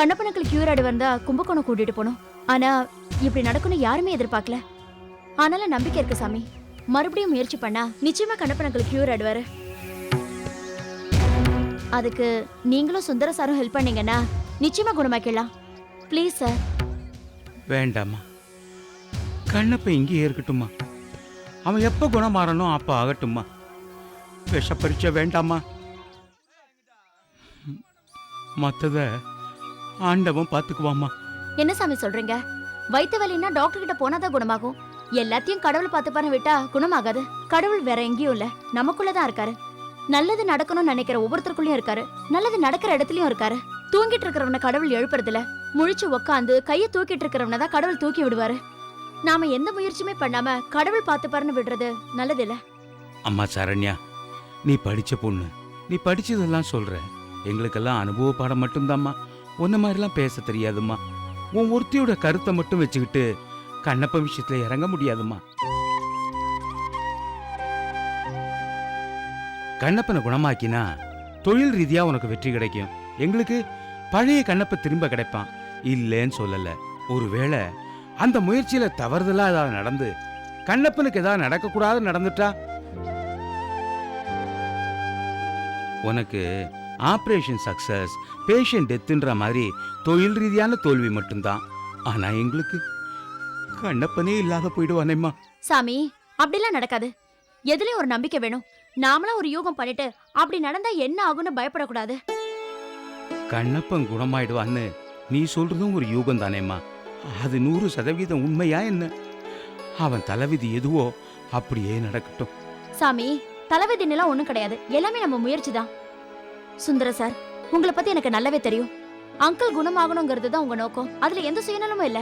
கண்ணப்பனுக்கு cure ஆடி வந்தா கும்பகோணம் கூட்டிட்டு போனோம் ஆனா இப்படி நடக்கும்னு யாருமே எதிர்பார்க்கல. ஆனால நம்பிக்கை இருக்கு சாமி. மறுபடியும் முயற்சி பண்ணா நிச்சயமா கண்ணப்பனுக்கு கியூர் ஆடுவாரு. அதுக்கு நீங்களும் சுந்தர சாரும் ஹெல்ப் பண்ணீங்கன்னா நிச்சயமா குணமாக்கிடலாம். ப்ளீஸ் சார் வேண்டாம்மா. கண்ணப்ப இங்கேயே இருக்கட்டும்மா. அவன் எப்போ குணமாறணும் அப்போ ஆகட்டும்மா. விஷ பரீட்சை வேண்டாமா மற்றத ஆண்டவன் பார்த்துக்குவாம்மா. என்ன சாமி சொல்றீங்க? வயித்து வலின்னா டாக்டர் கிட்ட போனாதான் குணமாகும். எல்லாத்தையும் கடவுள் பார்த்து விட்டா குணமாகாது. கடவுள் வேற எங்கேயும் இல்ல. நமக்குள்ளதான் இருக்காரு. நல்லது நடக்கணும்னு நினைக்கிற ஒவ்வொருத்தருக்குள்ளயும் இருக்காரு. நல்லது நடக்கிற இடத்துலயும் இருக்காரு. தூங்கிட்டு இருக்கிறவனை கடவுள் எழுப்புறதுல முழிச்சு உக்காந்து கைய தூக்கிட்டு இருக்கிறவனை தான் கடவுள் தூக்கி விடுவாரு. நாம எந்த முயற்சியுமே பண்ணாம கடவுள் பார்த்துப்பாருன்னு விடுறது நல்லது இல்ல அம்மா சரண்யா நீ படிச்ச பொண்ணு. நீ படிச்சதெல்லாம் சொல்ற. எங்களுக்கெல்லாம் அனுபவ பாடம் மட்டும்தாம்மா. உன்ன மாதிரிலாம் பேச தெரியாதும்மா. உன் ஒருத்தியோட கருத்தை மட்டும் வச்சுக்கிட்டு கண்ணப்ப விஷயத்துல இறங்க முடியாதும்மா. கண்ணப்பனை குணமாக்கினா தொழில் ரீதியா உனக்கு வெற்றி கிடைக்கும். எங்களுக்கு பழைய கண்ணப்ப திரும்ப கிடைப்பான். இல்லைன்னு சொல்லல. ஒருவேளை அந்த முயற்சியில தவறுதலா ஏதாவது நடந்து கண்ணப்பனுக்கு ஏதாவது நடக்கக்கூடாது நடந்துட்டா? உனக்கு ஆப்ரேஷன் சக்சஸ் பேஷண்ட் டெத்துன்ற மாதிரி தொழில் ரீதியான தோல்வி மட்டும்தான். ஆனா எங்களுக்கு கண்ணப்பனே இல்லாத போயிடுவானேம்மா சாமி அப்படிலாம் நடக்காது. எதுலயும் ஒரு நம்பிக்கை வேணும். நாமளா ஒரு யோகம் பண்ணிட்டு அப்படி நடந்தா என்ன ஆகும்னு பயப்படக்கூடாது. கண்ணப்பன் குணமாயிடுவான்னு நீ சொல்றதும் ஒரு யூகம் தானேம்மா அது நூறு சதவீதம் உண்மையா என்ன? அவன் தலைவிதி எதுவோ அப்படியே நடக்கட்டும். சாமி தலைவிதினெல்லாம் ஒண்ணும் கிடையாது. எல்லாமே நம்ம முயற்சி தான். சுந்தர சார் உங்களை பத்தி எனக்கு நல்லாவே தெரியும். அங்கிள் குணமாகணுங்கிறது தான் உங்க நோக்கம். அதுல எந்த சுயநலமும் இல்ல.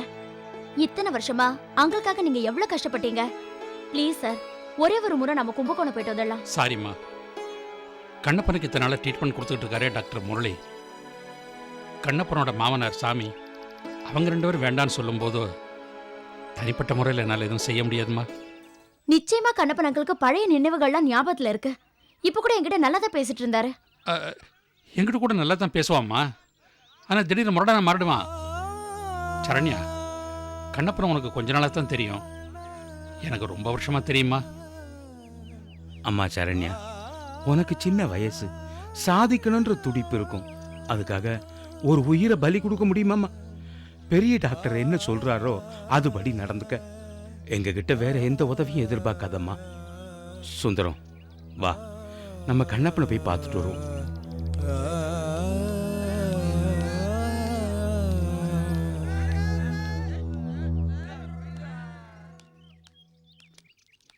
இத்தனை வருஷமா அங்கிள்காக நீங்க எவ்வளவு கஷ்டப்பட்டீங்க? ப்ளீஸ் சார் ஒரே ஒரு முறை நம்ம கும்பகோணம் போயிட்டு வந்துடலாம். சாரிம்மா. கண்ணப்பனுக்கு இத்தனை நாளாக ட்ரீட்மெண்ட் கொடுத்துட்டு இருக்காரே டாக்டர் முரளி. கண்ணப்பனோட மாமனார் சாமி அவங்க ரெண்டு பேரும் வேண்டான்னு சொல்லும்போது தனிப்பட்ட முறையில் என்னால் எதுவும் செய்ய முடியாதும்மா. நிச்சயமா கண்ணப்பன் அங்கிளுக்கு பழைய நினைவுகள்லாம் ஞாபகத்துல இருக்கு. இப்ப கூட என்கிட்ட நல்லதா பேசிட்டு இருந்தாரு. எங்கிட்ட கூட நல்லா தான் பேசுவாம்மா. ஆனால் திடீர்னு முரடனா மாறிடுவான். சரண்யா கண்ணப்பனை உனக்கு கொஞ்ச நாளாக தான் தெரியும். எனக்கு ரொம்ப வருஷமாக தெரியுமா அம்மா சரண்யா உனக்கு சின்ன வயசு. சாதிக்கணுன்ற துடிப்பு இருக்கும். அதுக்காக ஒரு உயிரை பலி கொடுக்க முடியுமாம்மா? பெரிய டாக்டர் என்ன சொல்கிறாரோ அதுபடி நடந்துக்க. எங்ககிட்ட வேற எந்த உதவியும் எதிர்பார்க்காதம்மா. சுந்தரம் வா. நம்ம கண்ணப்பனை போய் பார்த்துட்டு வருவோம்.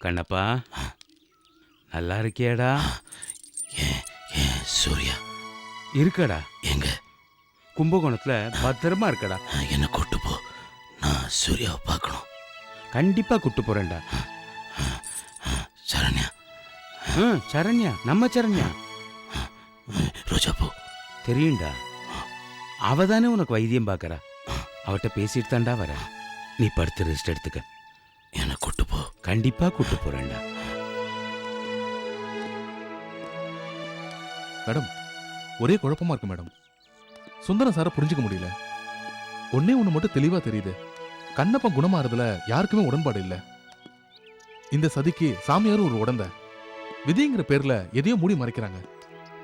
கண்ணப்பா. நல்லா இருக்கியாடா? சூர்யா. இருக்கடா. எங்க? கும்பகோணத்துல பத்திரமா இருக்கடா. என்ன கூட்டு போ. நான் சூர்யாவை பார்க்கணும். கண்டிப்பா கூட்டு போறேன்டா. சரண்யா. ஆ, சரண்யா நம்ம சரண்யா. ரோஜா பூ. தெரியும்டா. அவ தானே உனக்கு வைத்தியம் பார்க்கறா. அவட்ட பேசிட்டு தான்டா வர. நீ படுத்து ரெஸ்ட் எடுத்துக்க. கண்டிப்பா கூட்டு போறேன்டா. மேடம் ஒரே குழப்பமா இருக்கு மேடம். சுந்தரம் சாரை புரிஞ்சுக்க முடியல. ஒண்ணே ஒண்ணு மட்டும் தெளிவா தெரியுது. கண்ணப்பன் குணமாறதுல யாருக்குமே உடன்பாடு இல்ல. இந்த சதிக்கு சாமியாரும் ஒரு உடந்த விதிங்கிற பேர்ல எதையோ மூடி மறைக்கிறாங்க.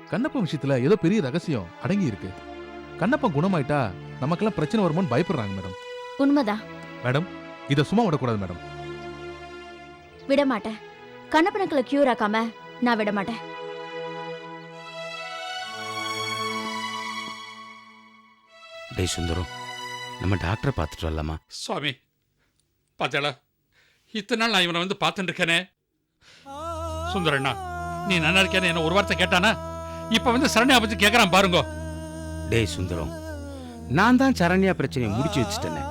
கண்ணப்பன் விஷயத்துல ஏதோ பெரிய ரகசியம் அடங்கி இருக்கு. கண்ணப்பன் குணமாயிட்டா நமக்கெல்லாம் பிரச்சனை வருமோன்னு பயப்படுறாங்க மேடம். உண்மைதான். மேடம் இதை சும்மா விடக்கூடாது மேடம். விட மாட்டேன் கண்ணப்பனுக்களை கியூர் ஆக்காம நான் விட மாட்டேன் டேய் சுந்தரம் நம்ம டாக்டரை பார்த்துட்டு வரலாமா? சுவாமி பார்த்தாளா இத்தனை நாள் நான் இவனை வந்து பார்த்துட்டு இருக்கேனே. சுந்தரண்ணா நீ நல்லா இருக்கேன்னு என்ன ஒரு வார்த்தை கேட்டானா? இப்போ வந்து சரண்யா பற்றி கேட்குறான் பாருங்க. டேய் சுந்தரம் நான் தான் சரண்யா பிரச்சனையை முடிச்சு வச்சுட்டேனே.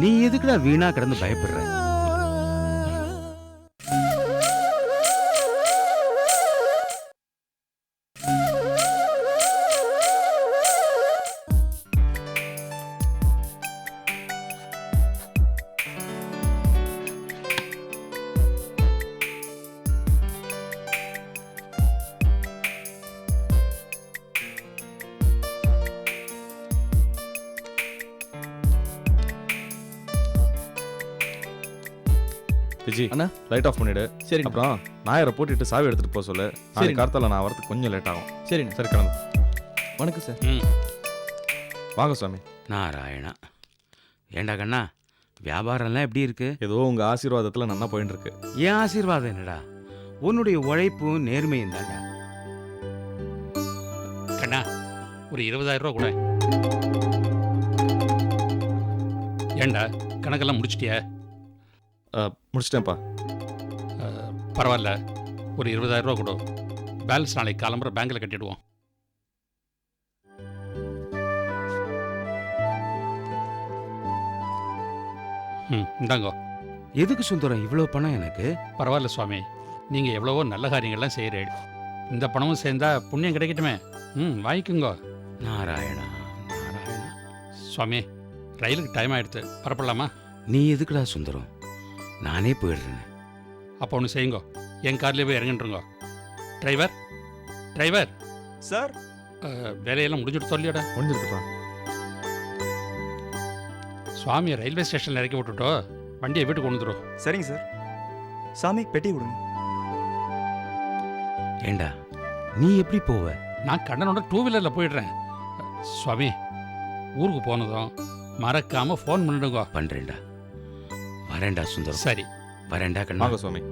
நீ எதுக்குடா வீணா கிடந்து பயப்படுற? அண்ணா. லைட் ஆஃப் பண்ணிடு. சரி அப்புறம் நாயரை போட்டுட்டு சாவி எடுத்துட்டு போக சொல்லு. சரிண்ணா. கார்த்தால நான் வரதுக்கு கொஞ்சம் லேட் ஆகும். சரிண்ணா. சரி கிளம்பு. வணக்கம் சார். ம். வாங்க சுவாமி. நாராயணா. ஏண்டா கண்ணா வியாபாரம்லாம் எப்படி இருக்கு? ஏதோ உங்க ஆசீர்வாதத்துல நல்லா போயிட்டு இருக்கு. என் ஆசீர்வாதம் என்னடா? உன்னுடைய உழைப்பும் நேர்மையும் தான்டா. கண்ணா ஒரு இருபதாயிரம் ரூபா கூட. ஏண்டா கணக்கெல்லாம் முடிச்சிட்டியா? முடிச்சிட்டேன்ப்பா. பரவாயில்ல. ஒரு இருபதாயிரம் ரூபா கொடு. பேலன்ஸ் நாளைக்கு காலம்புற பேங்க்கில் கட்டிடுவோம். ம் இந்தாங்கோ. எதுக்கு சுந்தரம் இவ்வளோ பணம் எனக்கு? பரவாயில்ல சுவாமி. நீங்கள் எவ்வளவோ நல்ல காரியங்கள்லாம் செய்கிறீள் இந்த பணமும் சேர்ந்தா புண்ணியம் கிடைக்கட்டுமே. ம் வாங்கிக்கோங்க. நாராயணா நாராயணா. சுவாமி ரயிலுக்கு டைம் ஆயிடுத்து. பரப்பலாமா நீ எதுக்குடா சுந்தரம்? நானே போயிடுறேன். அப்போ ஒன்று செய்யுங்கோ. என் கார்லேயே போய் இறங்கிட்டுருங்கோ. Driver driver sir? வேலையெல்லாம் முடிஞ்சுட்டு சொல்லியோட முடிஞ்சிருக்குப்பா சுவாமியை ரயில்வே ஸ்டேஷனில் இறக்கி விட்டுட்டோ? வண்டியை வீட்டுக்கு கொண்டு வந்துடும் சரிங்க சார். சாமி பெட்டி கொடுங்க. ஏண்டா? நீ எப்படி போவ? நான் கண்ணனோட டூ வீலரில் போயிடுறேன். சுவாமி ஊருக்கு போனதும் மறக்காமல் ஃபோன் பண்ணிடுங்க. பண்றேன்டா. வரேன்டா சுந்தரம். சரி. வரேன்டா கண்ணா. வாங்க சுவாமி.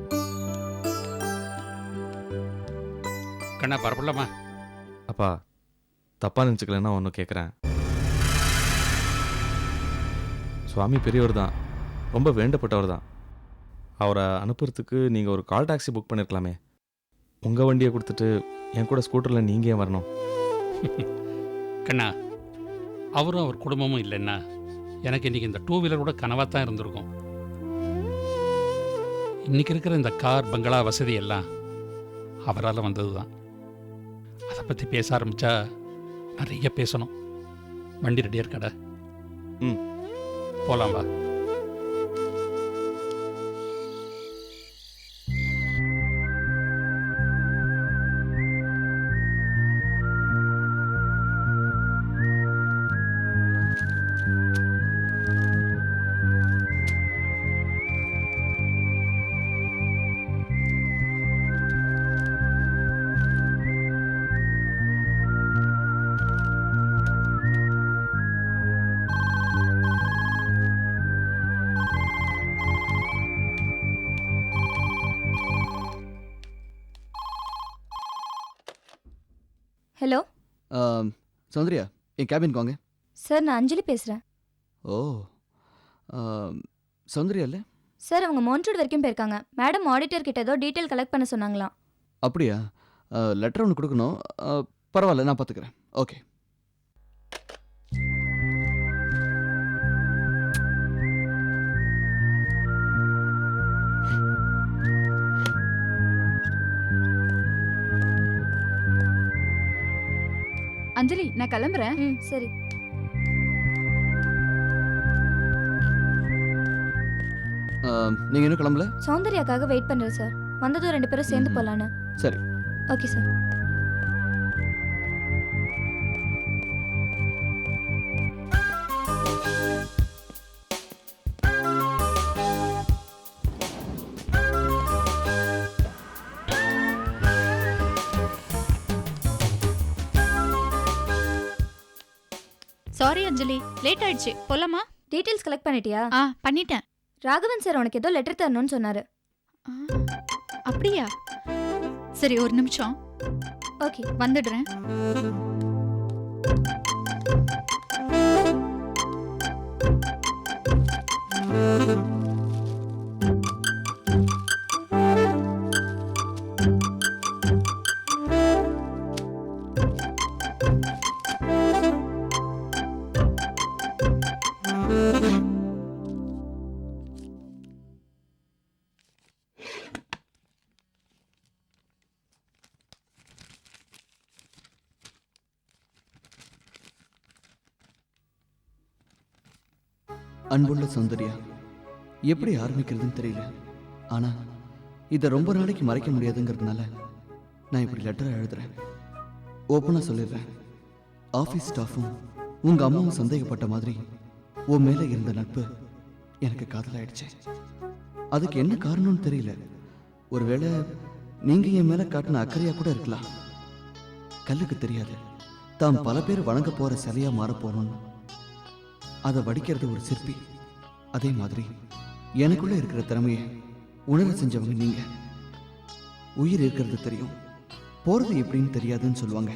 கண்ணா பரப்பலாமா அப்பா தப்பா நினச்சிக்கலன்னா ஒன்று கேட்குறேன் சுவாமி பெரியவர் தான். ரொம்ப வேண்டப்பட்டவர் தான். அவரை அனுப்புறதுக்கு நீங்கள் ஒரு கால் டாக்ஸி புக் பண்ணியிருக்கலாமே உங்கள் வண்டியை கொடுத்துட்டு என் கூட ஸ்கூட்டரில் நீங்கள் ஏன் வரணும்? கண்ணா அவரும் அவர் குடும்பமும் இல்லைன்னா எனக்கு இன்னைக்கு இந்த டூ வீலர் கூட கனவாக தான் இருந்திருக்கும். இன்னைக்கு இருக்கிற இந்த கார் பங்களா வசதி எல்லாம் அவரால் வந்தது தான் அதை பற்றி பேச ஆரம்பிச்சா நிறைய பேசணும். வண்டி ரெடியாக இருக்காடா ம். போலாம் வா. சௌந்தர்யா என் கேபின் வாங்க. சார் நான் அஞ்சலி பேசுறேன். ஓ சௌந்தர்யா இல்லை? சார் அவங்க மான்ட்ரூட் வரைக்கும் போயிருக்காங்க. மேடம் ஆடிட்டர் கிட்ட ஏதோ டீட்டெயில் கலெக்ட் பண்ண சொன்னாங்களாம். அப்படியா? லெட்டர் ஒன்று கொடுக்கணும். பரவாயில்ல நான் பார்த்துக்கிறேன். ஓகே அஞ்சலி நான் கிளம்புறேன். ம். சரி. நீங்கள் இன்னும் கிளம்பல? சௌந்தர்யாக்காக வெயிட் பண்றேன் சார் வந்ததும் ரெண்டு பேரும் சேர்ந்து. போலான்னு. சரி. ஓகே சாரி ஆயிடுச்சு போலாமா டீட்டெயில்ஸ் கலெக்ட் பண்ணிட்டியா? ஆ பண்ணிட்டேன். ராகவன் சார் உனக்கு ஏதோ லெட்டர் தரணும்னு சொன்னாரு. அப்படியா? சரி ஒரு நிமிஷம். ஓகே வந்துடுறேன். அன்புள்ள சௌந்தர்யா எப்படி ஆரம்பிக்கிறதுன்னு தெரியல. ஆனா இதை ரொம்ப நாளைக்கு மறைக்க முடியாதுங்கிறதுனால நான் இப்படி லெட்டர் எழுதுறேன். ஓப்பனாக சொல்லிடுறேன். ஆஃபீஸ் ஸ்டாஃபும் உங்க அம்மாவும் சந்தேகப்பட்ட மாதிரி உன் மேல இருந்த நட்பு எனக்கு காதலாயிடுச்சு. அதுக்கு என்ன காரணம்னு தெரியல. ஒருவேளை நீங்க என் மேல காட்டின அக்கறையா கூட இருக்கலாம். கல்லுக்கு தெரியாது. தாம் பல பேர் வணங்க போற சிலையா மாற போறோம்னு. அதை வடிக்கிறது ஒரு சிற்பி. அதே மாதிரி எனக்குள்ள இருக்கிற திறமையை உணர செஞ்சவங்க நீங்க. உயிர் இருக்கிறது தெரியும். போறது எப்படின்னு தெரியாதுன்னு சொல்லுவாங்க.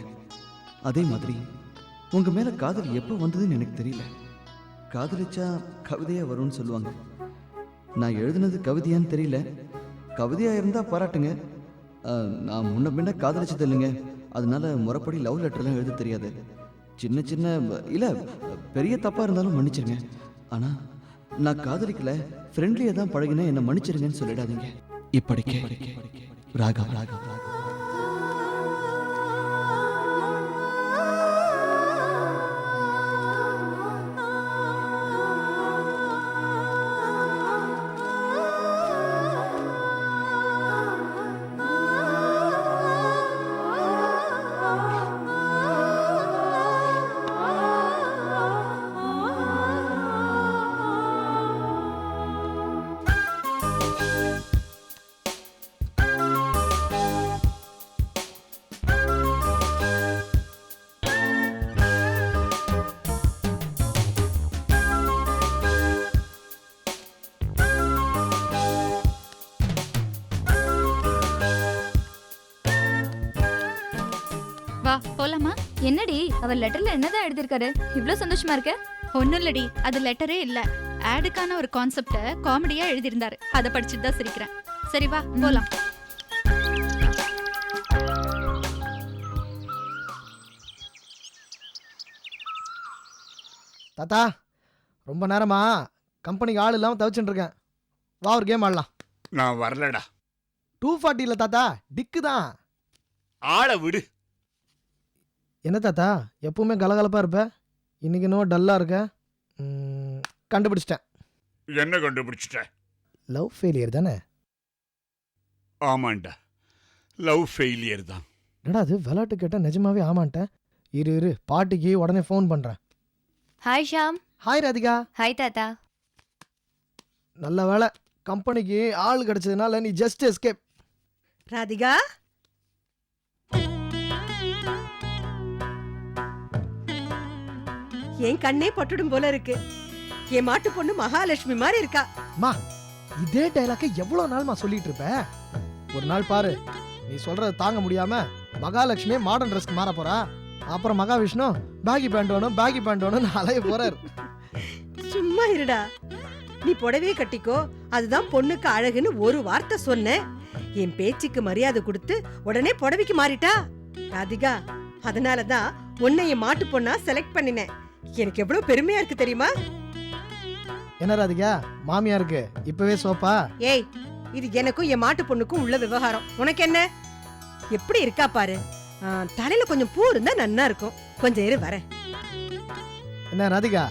அதே மாதிரி உங்க மேல காதல் எப்போ வந்ததுன்னு எனக்கு தெரியல. காதலிச்சா கவிதையா வரும்னு சொல்லுவாங்க. நான் எழுதுனது கவிதையான்னு தெரியல. கவிதையா இருந்தா பாராட்டுங்க. நான் முன்ன பின்ன காதலிச்சது இல்லைங்க. அதனால முறைப்படி லவ் லெட்டர்லாம் எழுத தெரியாது. சின்ன சின்ன இல்ல பெரிய தப்பா இருந்தாலும் மன்னிச்சிருங்க. ஆனா நான் காதலிக்கல ஃப்ரெண்ட்லியா தான் பழகினா என்ன மன்னிச்சிருங்கன்னு சொல்லிடாதீங்க. இப்படிக்கே. ராகா ராகா போலாமா? என்னடி அவர் லெட்டர்ல என்னதான் எழுதிருக்காரு இவ்ளோ சந்தோஷமா இருக்க? ஒன்றும் இல்லடி அது லெட்டரே இல்ல. ஆடுக்கான ஒரு கான்செப்டை காமெடியா எழுதியிருந்தாரு. அதை படிச்சுட்டு தான் சிரிக்கிறேன். சரி வா போலாம். தாத்தா ரொம்ப நேரமா கம்பெனிக்கு ஆள் இல்லாமல் தவிச்சுட்டு இருக்கேன். வா ஒரு கேம் ஆடலாம். நான் வரலடா. டூ ஃபார்ட்டியில் தாத்தா டிக்கு தான். ஆளை விடு. என்ன தாத்தா எப்பவுமே கலகலப்பாக இருப்ப? இன்னைக்கு இன்னும் டல்லாக இருக்க. ம், கண்டுபிடிச்சிட்டேன். என்ன கண்டுபிடிச்சிட்ட? லவ் ஃபெயிலியர் தானே? ஆமாண்டா. லவ் ஃபெயிலியர் தான். என்னடா அது? விளையாட்டு கேட்டால் நிஜமாவே ஆமான்ட்டேன் இரு இரு பாட்டிக்கு உடனே ஃபோன் பண்ணுறேன் hi Shyam hi Radhika. Hi தாத்தா. நல்ல வேலை கம்பெனிக்கு ஆள் கிடைச்சதுனால நீ ஜஸ்ட் எஸ்கேப் ராதிகா? என் கண்ணே பட்டுடும் போல இருக்கு. என் மாட்டு பொண்ணு மகாலட்சுமி மாதிரி இருக்கா. மா இதே டைலாக்கை எவ்வளோ நாள்மா சொல்லிட்டு இருப்ப? ஒரு நாள் பாரு நீ சொல்றத தாங்க முடியாம மகாலட்சுமியே மாடர்ன் ட்ரெஸ்க்கு மாற போறா. அப்புறம் மகாவிஷ்ணு பேகி பேண்ட் வேணும் பேகி பேண்ட் வேணும்னு அலைய போறார். சும்மா இருடா. நீ புடவையே கட்டிக்கோ அதுதான் பொண்ணுக்கு அழகுன்னு ஒரு வார்த்தை சொன்னேன் என் பேச்சுக்கு மரியாதை கொடுத்து உடனே புடவைக்கு மாறிட்டா. ராதிகா அதனாலதான் உன்னை என் மாட்டு பொண்ணா செலக்ட் பண்ணினேன். எனக்கு எவ்வளவு பெருமையா இருக்கு தெரியுமா? என்ன ராதிகா? மாமியாருக்கு இப்பவே சோப்பா? ஏய் இது எனக்கும் என் மாட்டு பொண்ணுக்கும் உள்ள விவகாரம். உனக்கு என்ன? எப்படி இருக்கா பாரு? ஆ, தலையில கொஞ்சம் பூ இருந்தா நன்னா இருக்கும். கொஞ்சம் இரு வரேன். என்ன ராதிகா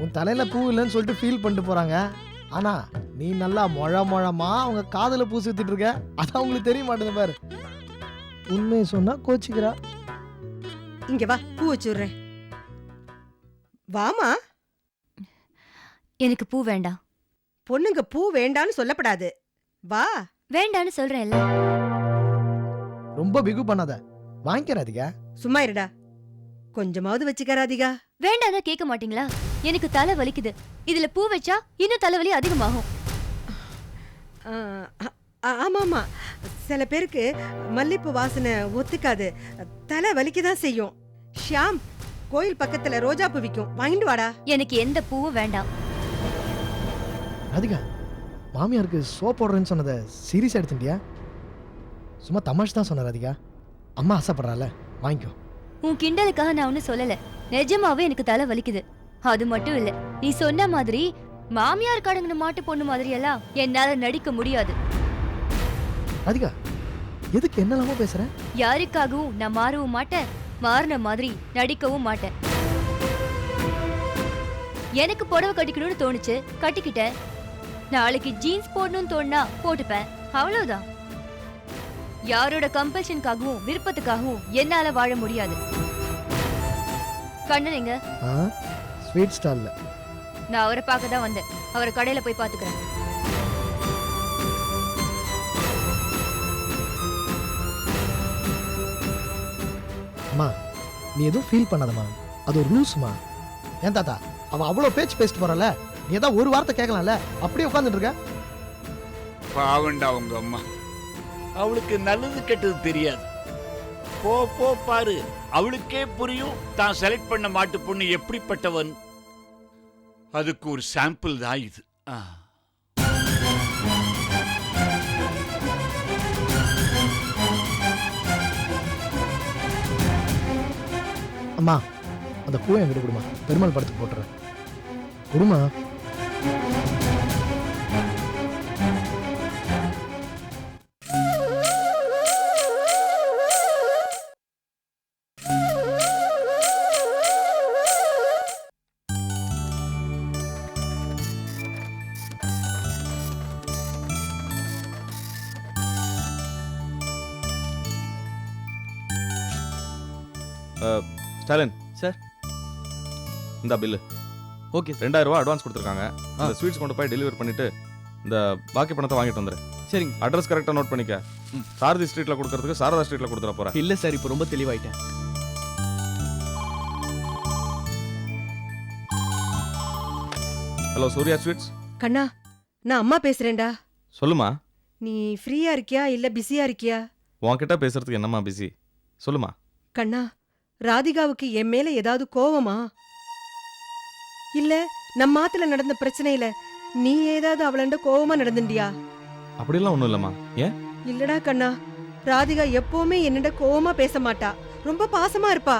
உன் தலையில பூ இல்லைன்னு சொல்லிட்டு ஃபீல் பண்ணிட்டு போறாங்க. ஆனா நீ நல்லா மொழ மொழமா அவங்க காதுல பூ சுத்திட்டு இருக்க. அதான் உங்களுக்கு தெரிய மாட்டேங்குது பாரு. உண்மையை சொன்னா கோச்சிக்கிறா. இங்க வா பூ வச்சு விடுறேன். வாமா. எனக்கு பூ வேண்டாம். பொண்ணுங்க பூ வேண்டான்னு சொல்லப்படாது. வா. வேண்டான்னு சொல்றேன்ல. ரொம்ப பிகு பண்ணாத. வாங்கிக்க ராதிகா சும்மா இருடா. கொஞ்சமாவது வச்சுக்க ராதிகா வேண்டாம்னா கேட்க மாட்டீங்களா? எனக்கு தலை வலிக்குது. இதுல பூ வச்சா இன்னும் தலைவலி அதிகமாகும். ஆமாமா. சில பேருக்கு மல்லிப்பூ வாசனை ஒத்துக்காது. தலை வலிக்க தான் செய்யும். ஷியாம் கோயில் பக்கத்துல ரோஜா பூ விக்கும். வாங்கிட்டு வாடா. எனக்கு எந்த பூவும் வேண்டாம். ராதிகா மாமியாருக்கு சோப் போடுறேன்னு சொன்னதை சீரியஸ் எடுத்துட்டியா? சும்மா தமாஷ் தான் சொன்ன ராதிகா. அம்மா ஆசைப்படுறால வாங்கிக்கோ. உன் கிண்டலுக்காக நான் ஒன்னும் சொல்லல. நிஜமாவே எனக்கு தலை வலிக்குது. அது மட்டும் இல்ல நீ சொன்ன மாதிரி மாமியார் கடங்கின மாட்டு பொண்ணு மாதிரி எல்லாம் என்னால நடிக்க முடியாது. ராதிகா எதுக்கு என்னெல்லாமோ பேசுற? யாருக்காகவும் நான் மாறவும் மாட்டேன். மாறின மாதிரி நடிக்கவும் மாட்டேன். எனக்கு புடவை கட்டிக்கணும்னு தோணுச்சு கட்டிக்கிட்டேன். நாளைக்கு ஜீன்ஸ் போடணும்னு தோணுனா போட்டுப்பேன். அவ்வளவுதான். யாரோட கம்பல்ஷனுக்காகவும் விருப்பத்துக்காகவும் என்னால வாழ முடியாது. கண்ணன் எங்க ஸ்வீட் ஸ்டாலில் நான் அவரை பார்க்க தான் வந்தேன். அவரை கடையில போய் பாத்துக்கிறேன் அம்மா நீ எதுவும் ஃபீல் பண்ணாதம்மா. அது ஒரு லூஸ்மா ஏன் தாத்தா அவன் அவ்வளோ பேச்சு பேசிட்டு போறல நீ ஏதாவது ஒரு வார்த்தை கேட்கலாம்ல அப்படியே உட்காந்துட்டு இருக்க. பாவண்டா உங்க அம்மா. அவளுக்கு நல்லது கெட்டது தெரியாது. போ போ பாரு. அவளுக்கே புரியும் தான் செலக்ட் பண்ண மாட்டு பொண்ணு எப்படிப்பட்டவன். அதுக்கு ஒரு சாம்பிள் தான் இது. ஆ. அம்மா அந்த பூவை என்கிட்ட கொடுமா. பெருமாள் படத்துக்கு போட்டுறேன். கொடுமா. ஸ்டாலின். சார். இந்த பில்லு. ஓகே ரெண்டாயிரம் ரூபாய் அட்வான்ஸ் கொடுத்துருக்காங்க. அந்த ஸ்வீட்ஸ் கொண்டு போய் டெலிவரி பண்ணிட்டு இந்த பாக்கி பணத்தை வாங்கிட்டு வந்துரு. சரிங்க அட்ரஸ் கரெக்டாக நோட் பண்ணிக்க. சாரதி ஸ்ட்ரீட்ல கொடுக்கறதுக்கு சாரதா ஸ்ட்ரீட்ல கொடுத்துட போறேன். இல்ல சார் இப்போ ரொம்ப தெளிவாயிட்டேன். ஹலோ சூர்யா ஸ்வீட்ஸ் கண்ணா நான் அம்மா பேசுறேன்டா. சொல்லுமா. நீ ஃப்ரீயா இருக்கியா இல்ல பிஸியா இருக்கியா? உன்கிட்ட பேசுறதுக்கு என்னம்மா பிஸி சொல்லுமா. கண்ணா ராதிகாவுக்கு என் மேல ஏதாவது கோவமா? இல்ல நம்ம ஆத்துல நடந்த பிரச்சனையில நீ ஏதாவது அவளண்ட கோவமா நடந்துண்டியா அப்படிலாம் ஒன்றும் இல்லைம்மா. ஏன்? இல்லடா கண்ணா ராதிகா எப்பவுமே என்னண்ட கோவமா பேச மாட்டா. ரொம்ப பாசமா இருப்பா.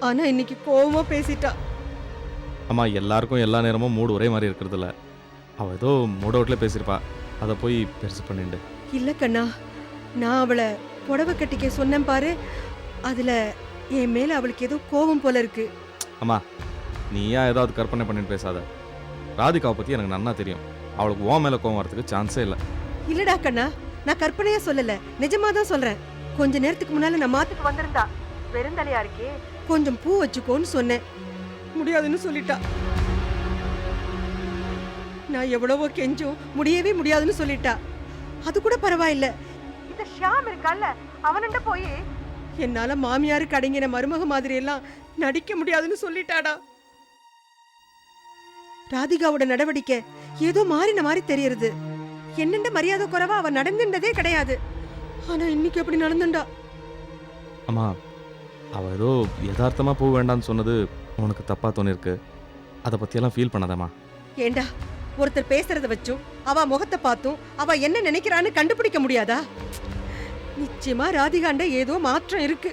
ஆனா இன்னைக்கு கோவமா பேசிட்டா. அம்மா எல்லாருக்கும் எல்லா நேரமும் மூடு ஒரே மாதிரி இருக்கிறது இல்ல அவள் ஏதோ மூட் அவுட்ல பேசியிருப்பா. அதை போய் பெருசு பண்ணிண்டு. இல்ல கண்ணா நான் அவளை புடவை கட்டிக்க சொன்னேன் பாரு. அதுல என் மேல அவளுக்கு ஏதோ கோவம் போல இருக்கு. அம்மா நீ ஏன் ஏதாவது கற்பனை பண்ணிட்டு பேசாத. ராதிகாவை பற்றி எனக்கு நன்னா தெரியும். அவளுக்கு உன் மேலே கோவம் வரதுக்கு சான்ஸே இல்லை. இல்லடா கண்ணா நான் கற்பனையா சொல்லல. நிஜமா தான் சொல்றேன். கொஞ்ச நேரத்துக்கு முன்னால நம்ம மாத்துக்கு வந்திருந்தா. வெறுந்தலையா இருக்கே? கொஞ்சம் பூ வச்சுக்கோன்னு சொன்னேன். முடியாதுன்னு சொல்லிட்டா. நான் எவ்வளவோ கெஞ்சும் முடியவே முடியாதுன்னு சொல்லிட்டா. அது கூட பரவாயில்ல. இந்த ஷியாம் இருக்கால அவனண்ட போய் என்னால மாமியாருக்கு அடங்கின மருமக மாதிரி எல்லாம் நடிக்க முடியாதுன்னு சொல்லிட்டாடா. ராதிகாவோட நடவடிக்கை ஏதோ மாறின மாதிரி தெரியறது. என்னென்ன மரியாதை குறைவா அவ நடந்துட்டதே கிடையாது. ஆனா இன்னைக்கு அப்படி நடந்துண்டா. அம்மா அவள் ஏதோ யதார்த்தமாக போக வேண்டாம்னு சொன்னது உனக்கு தப்பாக தோணிருக்கு. அதை பற்றியெல்லாம் ஃபீல் பண்ணாதம்மா. ஏண்டா ஒருத்தர் பேசுறத வச்சும் அவ முகத்தை பார்த்தும் அவ என்ன நினைக்கிறான்னு கண்டுபிடிக்க முடியாதா? நிச்சயமா ராதிகாண்ட ஏதோ மாற்றம் இருக்கு.